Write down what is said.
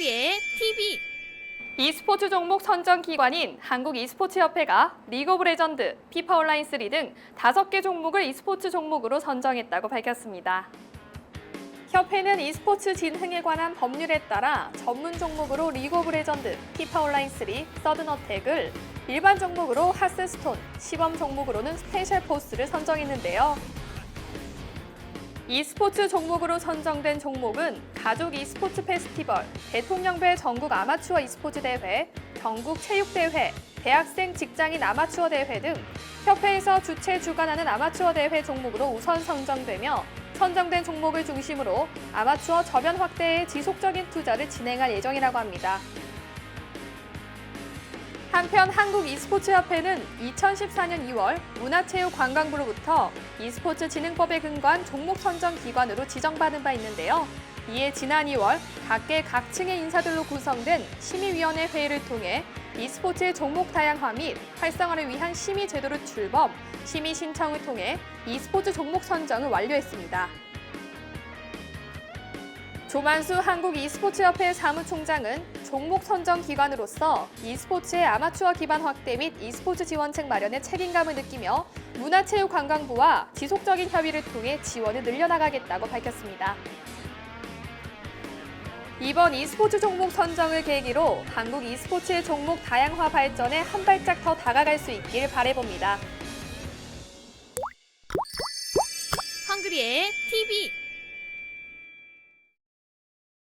한글이의 TV e스포츠 종목 선정 기관인 한국 e스포츠협회가 리그 오브 레전드, 피파 온라인 3등 5개 종목을 e스포츠 종목으로 선정했다고 밝혔습니다. 협회는 e스포츠 진흥에 관한 법률에 따라 전문 종목으로 리그 오브 레전드, 피파 온라인 3, 서든 어택을 일반 종목으로 하스스톤, 시범 종목으로는 스페셜 포스를 선정했는데요. E스포츠 종목으로 선정된 종목은 가족 e스포츠 페스티벌, 대통령배 전국 아마추어 e스포츠 대회, 전국 체육대회, 대학생 직장인 아마추어 대회 등 협회에서 주최 주관하는 아마추어 대회 종목으로 우선 선정되며 선정된 종목을 중심으로 아마추어 저변 확대에 지속적인 투자를 진행할 예정이라고 합니다. 한편 한국 e스포츠협회는 2014년 2월 문화체육관광부로부터 e스포츠 진흥법에 근거한 종목 선정 기관으로 지정받은 바 있는데요. 이에 지난 2월 각계 각층의 인사들로 구성된 심의위원회 회의를 통해 e스포츠의 종목 다양화 및 활성화를 위한 심의 제도를 출범, 심의 신청을 통해 e스포츠 종목 선정을 완료했습니다. 조만수 한국 e스포츠협회 사무총장은 종목 선정 기관으로서 e스포츠의 아마추어 기반 확대 및 e스포츠 지원책 마련에 책임감을 느끼며 문화체육관광부와 지속적인 협의를 통해 지원을 늘려나가겠다고 밝혔습니다. 이번 e스포츠 종목 선정을 계기로 한국 e스포츠의 종목 다양화 발전에 한 발짝 더 다가갈 수 있길 바라봅니다. 한글이의 TV